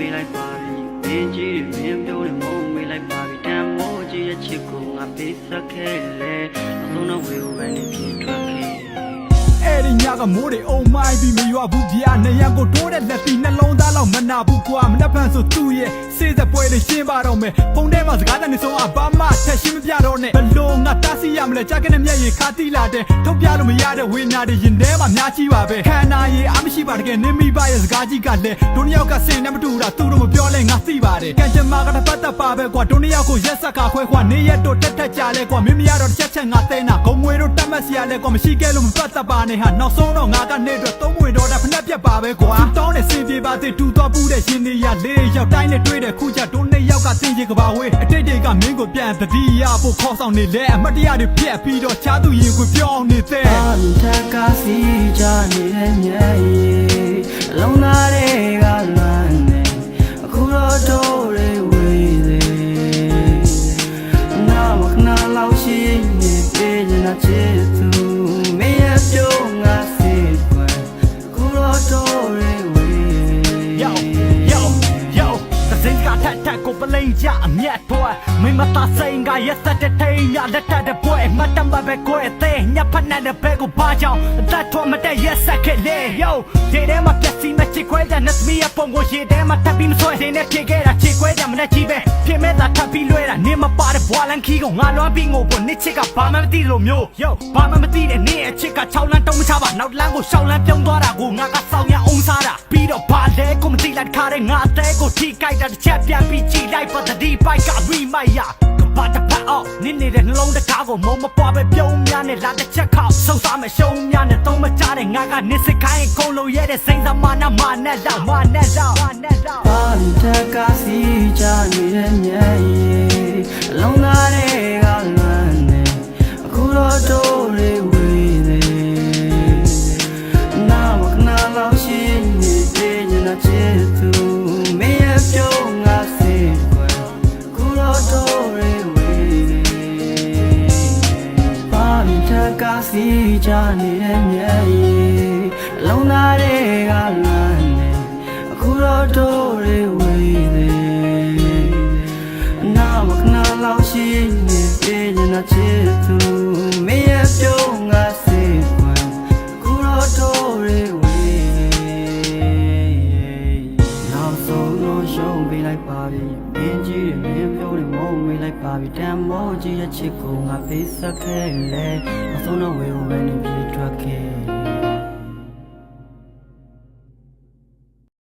ပါပြီမင်းကြီးတွေမင်းပြောတယ်မုံမေးလိုက်ပါပြီတန်မိုးကြီးရဲ့ချစ်ကိုငါပေးဆက်ခဲ့လေအဆုံးတော့ဝေဝဲနေပြေထွက်ခဲ့ အဲ့ဒီညကမိုးတွေအုံမိုင်းပြီးမရွာဘူးဗျာနေရန်ကိုတိုးတဲ့လက်တီနှလုံးသားလောက်မနာဘူးကွာမနှက်ဖန်ဆိုသူ့ရဲ့စေးစပွဲလေးရှင်းပါတော့မယ်ဖုန်ထဲမှာစကားတန်နေဆုံးအဘာမှထက်ရှင်းမပြတော့နဲ့ဘလို့ငါတားစီရမလဲကြာကနေမျက်ရည်ခါတိလာတဲ့ထုတ်ပြလို့မရတဲ့ဝေနာတွေရင်ထဲမှာများကြီးပါပဲခန္ဓာရည်အမရှိပါတကယ်နင်းမိပါရဲ့စကားကြီးကလည်းဒုနှစ်ယောက်ကစင်နဲ့မတူတာသူတို့မပြောလဲငါသိပါတယ်ကံကြမ္မာကတစ်ပတ်သက်ပါပဲကွာဒုနှစ်ယောက်ကိုရက်ဆက်ကခွဲခွာနေရက်တို့တက်တက်ကြလဲကွာမင်းမရတော့တစ်ချက်ချက်ငါသိနာဂုံငွေတို့တတ်မှတ်စရာလဲကွာမရှိခဲ့လို့မပတ်သက်ပါနဲ့ဟာနောက်ဆုံးတော့ငါကနေတော့သုံးဝင်တော့တာဖက်ပြက်ပါပဲကွာတောင်းတဲ့စင်ပြေပါသေးတူတော့ပူတဲ့ရှင်နေရလေးယောက်တိုင်းနဲ့တွေ့တဲ့ခုကြဒုနှစ်ယောက်ကတင်းချင်ကပါဝေးအတိတ်တွေကမင်းကိုပြန်သတိရဖို့ခေါ်ဆောင်နေလဲအမတ်တရားတွေပြက်ပြီးတော့ချားသူရင်ကိုပြောင်းနေတဲ့အာမထက်ကစီကြနေတဲ့မြတ်ရည်အလုံးသားတွေကလမ်းနေအခုတော့တို့တွေဝေးသေးနာမခဏလောက်ရှိနေပြေးနေတာချစ် လိန်ကြအမျက်ထွဲမိမတာစိန်ကရက်သက်တဲ့ထိန်ရလက်ထက်တဲ့ပွဲမတမ်းပါပဲကွယ်တဲ့ညဖက်နဲ့တဲ့ဘဲကိုပါကြောင်အသက်ထွမတဲ့ရက်ဆက်ခဲ့လေ yo ဒီထဲမှာပြက်စီမချစ်ခွဲတဲ့နတ်မီရဲ့ပုံကိုရေထဲမှာထပ်ပြီးမဆွဲတဲ့နဲ့ဖြေခဲ့တာချစ်ခွဲတဲ့ မနဲ့ကြီးပဲဖြစ်မဲ့တာထပ်ပြီးလွဲတာနေမပါတဲ့ဘွာလန်ခီကိုငါလွမ်းပြီးငိုဖို့နစ်ချစ်ကဘာမှမသိလို့မျိုး yo ဘာမှမသိတဲ့နေအချစ်က6လမ်းတုံးမချပါနောက်လမ်းကိုရှောင်းလမ်းပြုံးသွားတာကိုငါကစောင်းရအောင်စားတာပြီးတော့ဘာလဲကိုမသိလိုက်ခါတဲ့ငါအသေးကိုထိကြိုက်တာတစ်ချက်ပြန်ပြီးကြည့်လိုက်ပါတတိပိုက်ကရီမို က်ရကဘာတပတ်အောင်နင်းနေတဲ့နှလုံးတကားကိုမုံမပွားပဲပြုံးများနဲ့လာတစ်ချက်ခောက်ဆုံးစားမရှုံးများနဲ့သုံးမကြတဲ့ငါကနစ်စခိုင်းကုန်လို့ရတဲ့စိန်သမာနာမာနဲ့လောက်မာနဲ့လောက်မာနဲ့လောက်ပါလတက်ကစီကြနေတဲ့မြတ်ရည်အလုံးသားတွေ စီကြနေတဲ့မြတ်ရည်အလုံးသားတွေကလမ်းနေအခုတော့တို့တွေဝေးသေးအနာမခဏလောက်ရှိနေပြေးနေတာချစ်သူ င်းကြီးတွေမင်းပြောတယ်မုံမေးလိုက်ပါပြီတန်မိုးကြီးရဲ့ချစ်ကိုငါပေးဆက်ခဲ့လေအဆုံးတော့ဝေဝဲနေပြေးထွက်ခဲ့